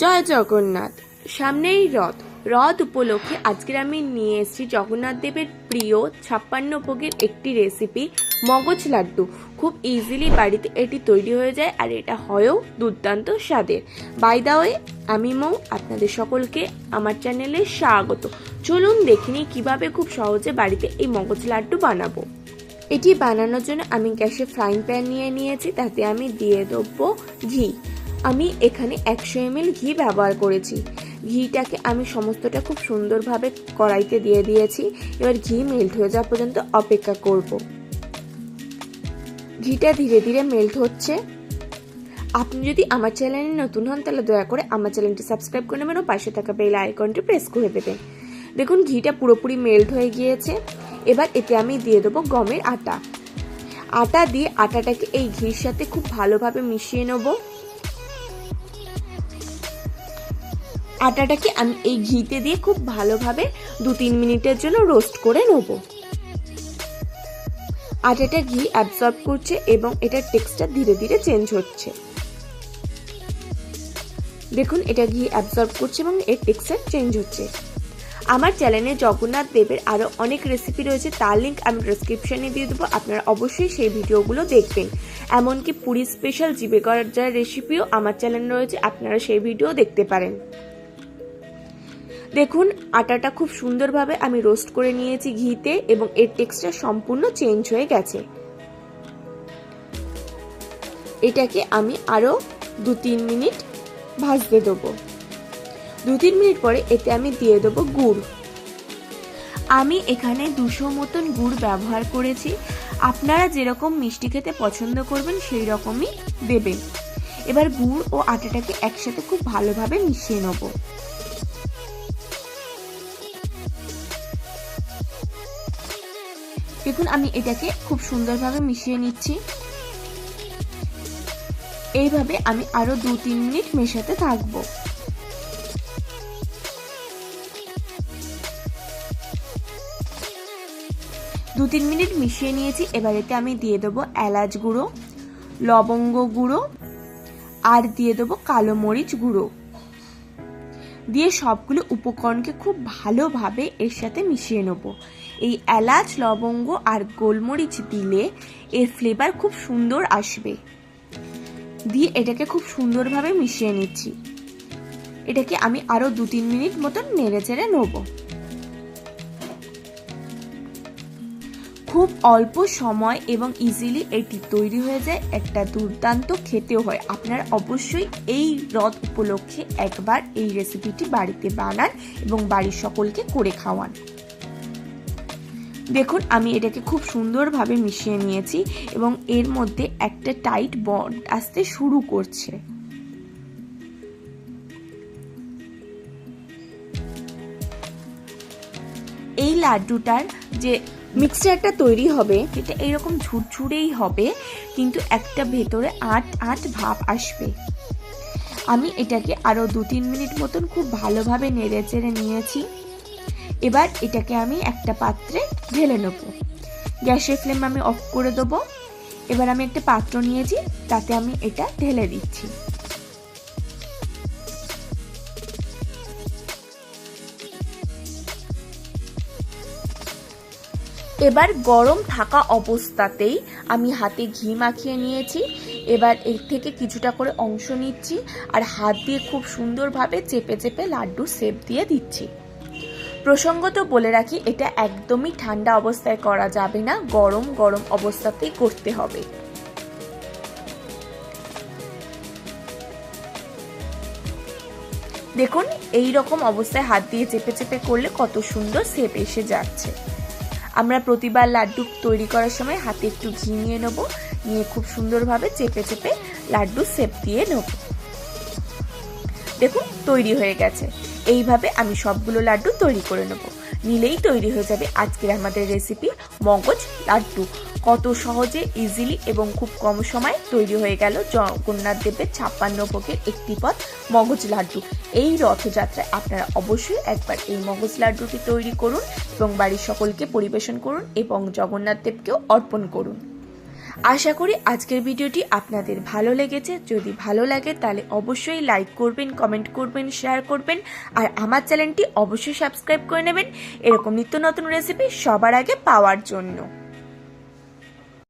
জয় জগন্নাথ। সামনেই রথ। রথ উপলক্ষে আজকের আমি নিয়ে এসেছি জগন্নাথ দেবের প্রিয় ছাপ্পান্ন ভোগের একটি রেসিপি মগজ লাড্ডু। খুব ইজিলি বাড়িতে এটি তৈরি হয়ে যায় আর এটা হয়ও দুর্দান্ত স্বাদের। বাই দা ওয়ে আমি মৌ, আপনাদের সকলকে আমার চ্যানেলে স্বাগত। চলুন দেখিনি কীভাবে খুব সহজে বাড়িতে এই মগজ লাড্ডু বানাবো। এটি বানানোর জন্য আমি গ্যাসে ফ্রাইং প্যান নিয়ে নিয়েছি, তাতে আমি দিয়ে দেবো ঘি। আমি এখানে একশো এমএল ঘি ব্যবহার করেছি। ঘিটাকে আমি সমস্তটা খুব সুন্দরভাবে কড়াইতে দিয়ে দিয়েছি। এবার ঘি মেল্ট হয়ে যাওয়া পর্যন্ত অপেক্ষা করব। ঘিটা ধীরে ধীরে মেল্ট হচ্ছে। আপনি যদি আমার চ্যানেলে নতুন হন, তাহলে দয়া করে আমার চ্যানেলটি সাবস্ক্রাইব করে নেবেন ও পাশে থাকা বেল আইকনটি প্রেস করে দেবেন। দেখুন, ঘিটা পুরোপুরি মেল্ট হয়ে গিয়েছে। এবার এতে আমি দিয়ে দেবো গমের আটা। আটা দিয়ে আটাটাকে এই ঘির সাথে খুব ভালোভাবে মিশিয়ে নেব। আটাটাকে আমি এই ঘিতে দিয়ে খুব ভালোভাবে দু তিন মিনিটের জন্য রোস্ট করে নেব। আটাটা ঘি অ্যাবজর্ব করছে এবং এটার টেক্সচার ধীরে ধীরে চেঞ্জ হচ্ছে। দেখুন, এটা ঘি অ্যাবজর্ব করছে এবং এর টেক্সচার চেঞ্জ হচ্ছে। আমার চ্যানেলে জগন্নাথ দেবের আরও অনেক রেসিপি রয়েছে, তার লিঙ্ক আমি ডিসক্রিপশনে দিয়ে দেবো, আপনারা অবশ্যই সেই ভিডিওগুলো দেখবেন। এমনকি পুরী স্পেশাল জিবে গজার রেসিপিও আমার চ্যানেলে রয়েছে, আপনারা সেই ভিডিও দেখতে পারেন। দেখুন, আটাটা খুব সুন্দরভাবে আমি রোস্ট করে নিয়েছি ঘিতে এবং এর টেক্সচার সম্পূর্ণ চেঞ্জ হয়ে গেছে। এটাকে আমি আরও দু তিন মিনিট ভাজতে দেবো। দু তিন মিনিট পরে এতে আমি দিয়ে দেবো গুড়। আমি এখানে দুশো মতন গুড় ব্যবহার করেছি। আপনারা যেরকম মিষ্টি খেতে পছন্দ করবেন, সেই রকমই দেবেন। এবার গুড় ও আটাটাকে একসাথে খুব ভালোভাবে মিশিয়ে নেব। দেখুন, আমি এটাকে খুব সুন্দরভাবে মিশিয়ে নিচ্ছি। এইভাবে আমি আরও দু তিন মিনিট মেশাতে থাকব। দু তিন মিনিট মিশিয়ে নিয়েছি, এবার এতে আমি দিয়ে দেবো এলাচ গুঁড়ো, লবঙ্গ গুঁড়ো, আর দিয়ে দেবো কালো মরিচ গুঁড়ো। দিয়ে সবগুলো উপকরণকে খুব ভালোভাবে এর সাথে মিশিয়ে নেব। এই এলাচ, লবঙ্গ আর গোলমরিচ দিলে এর ফ্লেভার খুব সুন্দর আসবে। দিয়ে এটাকে খুব সুন্দরভাবে মিশিয়ে নিচ্ছি। এটাকে আমি আরও দু তিন মিনিট মতন নেড়ে চেড়ে নেব। খুব অল্প সময় এবং ইজিলি এটি তৈরি হয়ে যায়। একটা দুর্দান্ত খেতেও হয়। আপনারা অবশ্যই এই রথ উপলক্ষে একবার এই রেসিপিটি বাড়িতে বানান এবং বাড়ির সকলকে করে খাওয়ান। দেখুন, আমি এটাকে খুব সুন্দরভাবে মিশিয়ে নিয়েছি এবং এর মধ্যে একটা টাইট বন্ড আসতে শুরু করছে। এই লাড্ডুটার যে মিক্সচারটা তৈরি হবে যেটা এরকম ঝুরঝুরেই হবে, কিন্তু একটা ভেতরে আট আট ভাব আসবে। আমি এটাকে আরও দু তিন মিনিট মতন খুব ভালোভাবে নেড়ে চেড়ে নিয়েছি। এবার এটাকে আমি একটা পাত্রে ঢেলে নেব। গ্যাসের ফ্লেম আমি অফ করে দেবো। এবার আমি একটা পাত্র নিয়েছি, তাতে আমি এটা ঢেলে দিচ্ছি। এবার গরম থাকা অবস্থাতেই আমি হাতে ঘি মাখিয়ে নিয়েছি। এবার এর থেকে কিছুটা করে অংশ নিচ্ছি আর হাত দিয়ে খুব সুন্দরভাবে চেপে চেপে লাড্ডু সেপ দিয়ে দিচ্ছি। প্রসঙ্গত বলে রাখি, এটা একদমই ঠান্ডা অবস্থায় করা যাবে না, গরম গরম অবস্থাতেই করতে হবে। দেখুন এই রকম অবস্থায় হাত দিয়ে চেপে চেপে করলে কত সুন্দর সেপ এসে যাচ্ছে। আমরা প্রতিবার লাড্ডু তৈরি করার সময় হাতে একটু ঘি নিয়ে নেব। নিয়ে খুব সুন্দরভাবে চেপে চেপে লাড্ডু সেপ দিয়ে নেব। দেখুন, তৈরি হয়ে গেছে। এইভাবে আমি সবগুলো লাড্ডু তৈরি করে নেব। নিলেই তৈরি হয়ে যাবে আজকের আমাদের রেসিপি মগজ লাড্ডু। কত সহজে ইজিলি এবং খুব কম সময় তৈরি হয়ে গেল জগন্নাথ দেবের ছাপ্পান্ন ভোগের একটি পথ মগজ লাড্ডু। এই রথযাত্রায় আপনারা অবশ্যই একবার এই মগজ লাড্ডুটি তৈরি করুন এবং বাড়ির সকলকে পরিবেশন করুন এবং জগন্নাথ দেবকেও অর্পণ করুন। আশা করি আজকের ভিডিওটি আপনাদের ভালো লেগেছে। যদি ভালো লাগে তাহলে অবশ্যই লাইক করবেন, কমেন্ট করবেন, শেয়ার করবেন আর আমার চ্যানেলটি অবশ্যই সাবস্ক্রাইব করে নেবেন। এরকম নিত্য নতুন রেসিপি সবার আগে পাওয়ার জন্য।